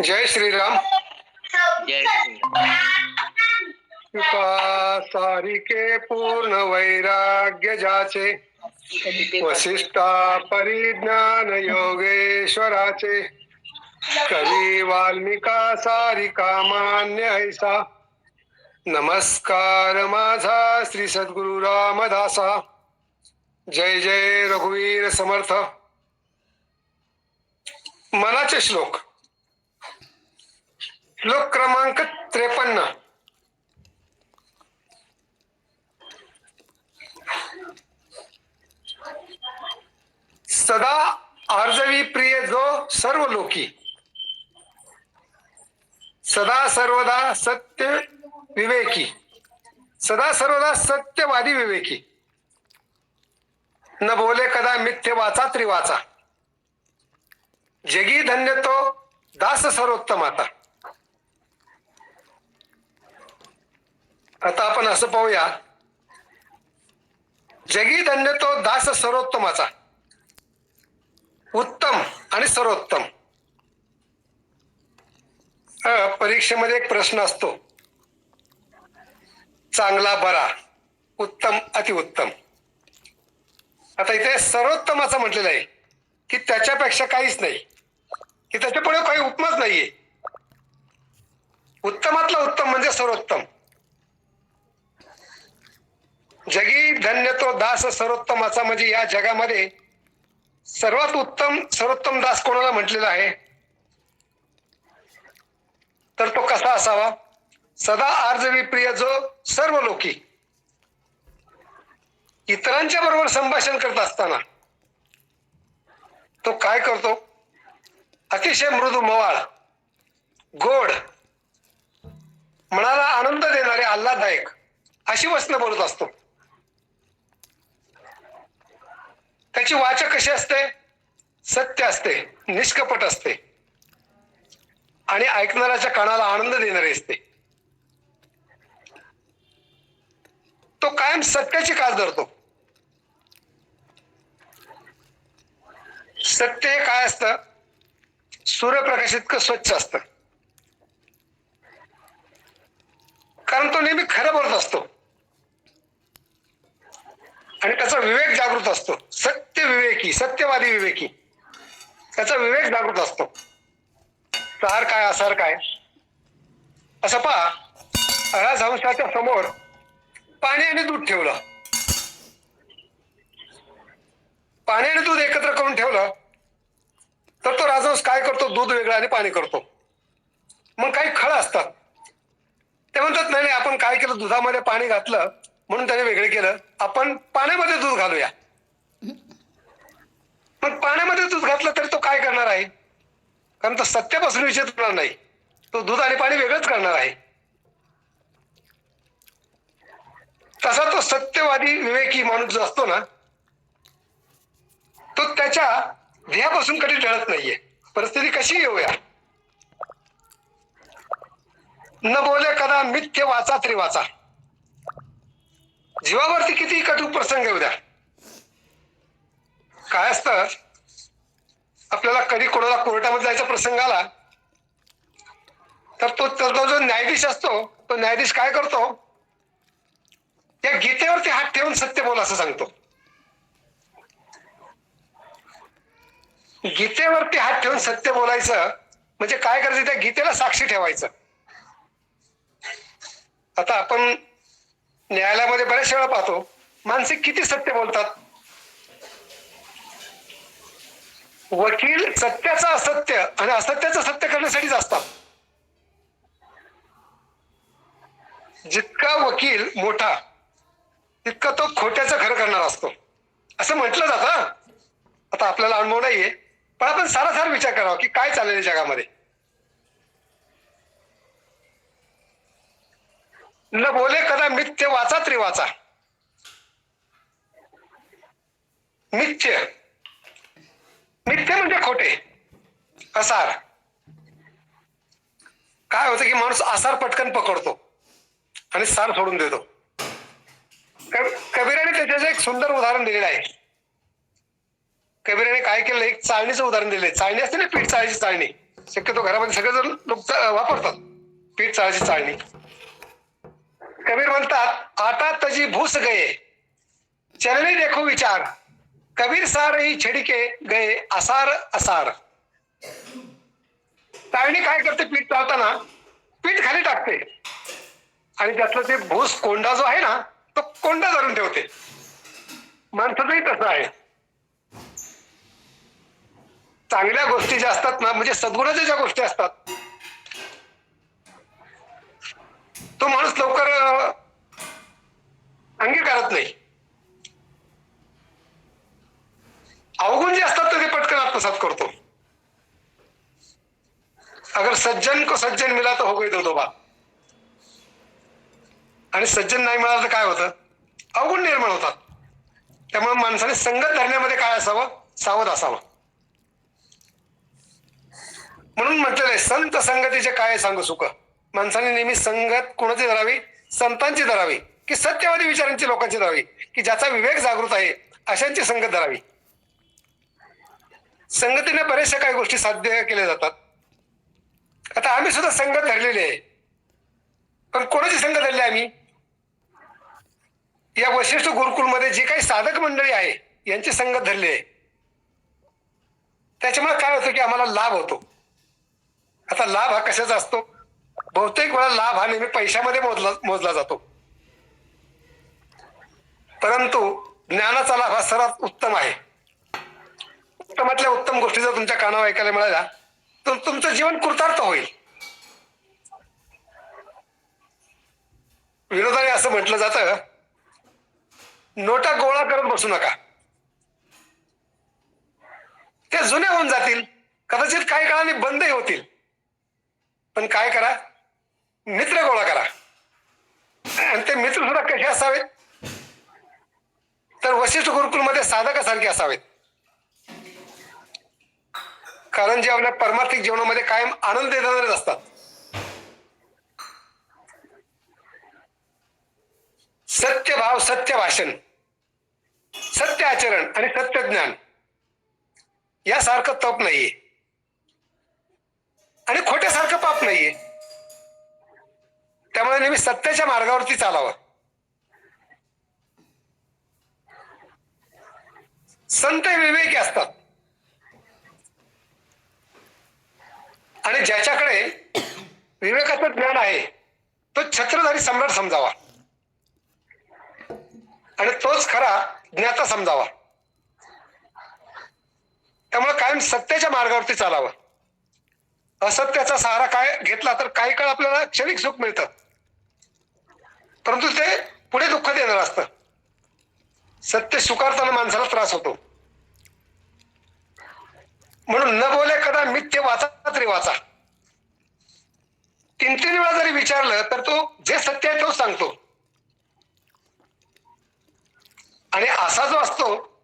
जय श्रीराम। जय श्रीराम। कृपा सारिके पूर्ण वैराग्य जाचे। वसिष्ठा परिज्ञान योगेश्वराचे। कवी वाल्मिका सारिका मान्य ऐसा। नमस्कार माझा श्री सद्गुरु रामदासा। जय जय रघुवीर समर्थ। मनाचे श्लोक। श्लोक क्रमांक त्रेपन्न. सदा आर्जवी प्रिय जो सर्व लोकी सदा सर्वदा सत्य विवेकी. सदा सर्वदा सत्यवादी विवेकी. न बोले कदा मिथ्य वाचा त्रिवाचा. जगी धन्य तो दास सर्वोत्तम आता आपण असं पाहूया. जगी धन्य तो दास सर्वोत्तमाचा. उत्तम आणि सर्वोत्तम. परीक्षेमध्ये एक प्रश्न असतो. चांगला बरा उत्तम अतिउत्तम आता इथे सर्वोत्तमाचं म्हटलेलं आहे की त्याच्यापेक्षा काहीच नाही. की त्याच्या पुढे काही उपमाच नाहीये. उत्तमातला उत्तम म्हणजे सर्वोत्तम. जगी धन्य तो दास सर्वोत्तमाचा म्हणजे या जगामध्ये सर्वात उत्तम सर्वोत्तम दास कोणाला म्हटलेला आहे? तर तो कसा असावा? सदा आर्जवी प्रिय जो सर्व लोकी इतरांच्या बरोबर संभाषण करत असताना तो काय करतो? अतिशय मृदू मवाळ गोड मनाला आनंद देणारे आल्हाददायक अशी वचनं बोलत असतो. त्याची वाचा कशी असते? सत्य असते निष्कपट असते. आणि ऐकणाऱ्याच्या कानाला आनंद देणारी असते. तो कायम सत्याची कास धरतो. सत्य हे काय असतं? सूर्यप्रकाश इतकं स्वच्छ असतं. कारण तो नेहमी खरं बोलत असतो. आणि त्याचा विवेक जागृत असतो. सत्य विवेकी सत्यवादी विवेकी. त्याचा विवेक जागृत असतो. सार काय असार काय? असं पहा. राजहंसाच्या समोर पाणी आणि दूध ठेवलं. पाणी आणि दूध एकत्र करून ठेवलं तर तो राजहंस काय करतो? दूध वेगळं आणि पाणी करतो. मग काही खळ असतात. ते म्हणतात नाही नाही आपण काय केलं? दुधामध्ये पाणी घातलं म्हणून त्याने वेगळे केलं. आपण पाण्यामध्ये दूध घालूया. पण पाण्यामध्ये दूध घातलं तरी तो काय करणार आहे? कारण तो सत्यापासून विचारणार नाही. तो दूध आणि पाणी वेगळंच करणार आहे. तसा तो सत्यवादी विवेकी माणूस जो असतो ना तो त्याच्या ध्येयापासून कधी टळत नाहीये. परिस्थिती कशी येऊया. न बोले कदा मिथ्य वाचा तरी वाचा. जीवावरती किती कटू प्रसंग येऊ द्या काय असतं? आपल्याला कधी कोणाला कोर्टामध्ये जायचा प्रसंग आला तर तो तर जो न्यायाधीश असतो तो न्यायाधीश काय करतो? त्या गीतेवरती हात ठेवून सत्य बोल असं सांगतो. गीतेवरती हात ठेवून सत्य बोलायचं म्हणजे काय करायचं? त्या गीतेला साक्षी ठेवायचं. आता आपण न्यायालयामध्ये बऱ्याच वेळा पाहतो. माणसे किती सत्य बोलतात? वकील सत्याचं असत्य आणि असत्याचं सत्य करण्यासाठीच असतात. जितका वकील मोठा तितका तो खोट्याचं खरं करणार असतो. असं म्हटलं जातं आता आपल्याला अनुभव नाहीये. पण आपण सारासार विचार करावा की काय चाललेलं जगामध्ये? न बोले कदा मिथ्य वाचा तरी वाचा. मिथ्य. मिथ्य म्हणजे खोटे. असार. काय होतं की माणूस आसार पटकन पकडतो आणि सार सोडून देतो. कबीराने त्याच्याचं एक सुंदर उदाहरण दिलेलं आहे. कबीराने काय केलं? एक चाळणीचं उदाहरण दिलंय. चाळणी असते ना पीठ चाळीची चाळणी. शक्यतो घरामध्ये सगळेजण लोक वापरतात. पीठ चाळायची चाळणी. कबीर म्हणतात आता तजी भूस गये. चलने देखो विचार कबीर सार ही छडिके गये असार असार. चाळणी काय करते पीठ चालताना पीठ खाली टाकते. आणि त्यातलं ते भूस कोंडा जो आहे ना तो कोंडा धरून ठेवते. माणसाचंही तसं आहे. चांगल्या गोष्टी ज्या असतात ना म्हणजे सद्गुणाच्या ज्या गोष्टी असतात तो माणूस लवकर अंगीकारत नाही. अवगुण जे असतात तर ते पटकन आत्मसात करतो. अगर सज्जन को सज्जन मिला तर हो गई दो बा आणि सज्जन नाही मिळालं तर काय होतं? अवगुण निर्माण होतात. त्यामुळे माणसाने संगत धरण्यामध्ये काय असावं? सावध असावं. म्हणून म्हटलेलं आहे संत संगतीचे काय सांगू सुख? माणसाने नेहमी संगत कोणाची धरावी? संतांची धरावी. की सत्यवादी विचारांची लोकांची धरावी? की ज्याचा विवेक जागृत आहे अशांची संगत धरावी. संगतीने बऱ्याचशा काही गोष्टी साध्य केल्या जातात. आता आम्ही सुद्धा संगत धरलेली आहे. पण कोणाची संगत धरली आम्ही? या वशिष्ठ गुरुकुलमध्ये जे काही साधक मंडळी आहे यांची संगत धरली आहे. त्याच्यामुळे काय होतं की आम्हाला लाभ होतो. आता लाभ हा कशाचा असतो? बहुतेक वेळा लाभ हा नेहमी पैशामध्ये मोजला मोजला जातो. परंतु ज्ञानाचा लाभ हा सर्वात उत्तम आहे. उत्तमातल्या उत्तम गोष्टी जर तुमच्या कानावर ऐकायला मिळाल्या तर तुमचं जीवन कृतार्थ होईल. विरोधाने असं म्हटलं जातं नोटा गोळा करत बसू नका. त्या जुन्या होऊन जातील कदाचित काही काळाने बंदही होतील. पण काय करा मित्र गोळा करा. आणि ते मित्र सुद्धा कसे असावेत? तर वशिष्ठ गुरुकुलमध्ये साधकासारखे असावेत. कारण जे आपल्या परमार्थिक जीवनामध्ये कायम आनंद देणारेच असतात. सत्य भाव सत्य भाषण सत्य आचरण आणि सत्य ज्ञान यासारखं तप नाहीये. आणि खोट्यासारखं पाप नाहीये. त्यामुळे नेहमी सत्याच्या मार्गावरती चालावं. संत हे विवेकी असतात. आणि ज्याच्याकडे विवेकाचं ज्ञान आहे तो छत्रधारी सम्राट समजावा. आणि तोच खरा ज्ञाता समजावा. त्यामुळे कायम सत्याच्या मार्गावरती चालावं. असत्याचा सहारा काय घेतला तर काही काळ आपल्याला क्षणिक सुख मिळतं. परंतु ते पुढे दुःख देणार असतं. सत्य स्वीकारताना माणसाला त्रास होतो. म्हणून न बोले कदा मिथ्य वाचा तरी वाचा. तीन तीन वेळा जरी विचारलं तर तो जे सत्य आहे तोच सांगतो. आणि असा जो असतो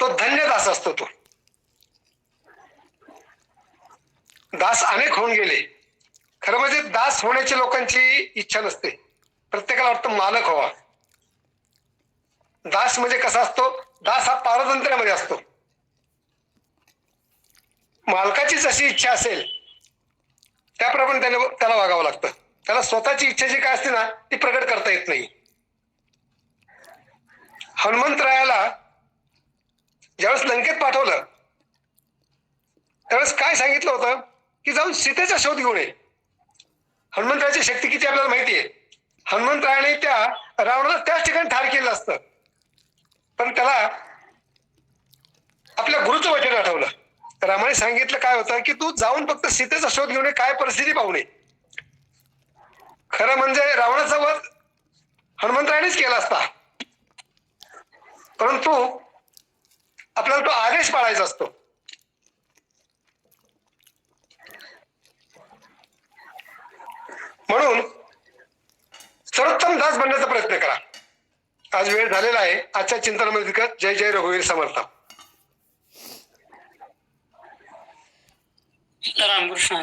तो धन्य दास असतो तो. दास अनेक होऊन गेले. खरं म्हणजे दास होण्याची लोकांची इच्छा नसते. प्रत्येकाला वाटतं मालक हवा. दास म्हणजे कसा असतो? दास हा पारतंत्र्यामध्ये असतो. मालकाची जशी इच्छा असेल त्याप्रमाणे त्याने त्याला वागावं लागतं. त्याला स्वतःची इच्छा जी काय असते ना ती प्रकट करता येत नाही. हनुमंतरायाला ज्यावेळेस लंकेत पाठवलं त्यावेळेस काय सांगितलं होतं? की जाऊन सीतेचा शोध घेऊन ये. हनुमंतरायाची शक्ती किती आपल्याला माहिती आहे? हनुमंतरायाने त्या रावणाला त्याच ठिकाणी ठार केलं असतं. पण त्याला आपल्या गुरुचं वचन आठवलं. रामाने सांगितलं काय होतं की तू जाऊन फक्त सीतेचा शोध घेऊन ये, काय परिस्थिती पाहू नये. खरं म्हणजे रावणाचा वध हनुमंतरायनेच केला असता. परंतु आपल्याला तो आदेश पाळायचा असतो म्हणून दास बनण्याचा प्रयत्न करा. आज वेळ झालेला आहे. आजच्या चिंतनामध्ये जय जय रघुवीर समर्थ. रामकृष्ण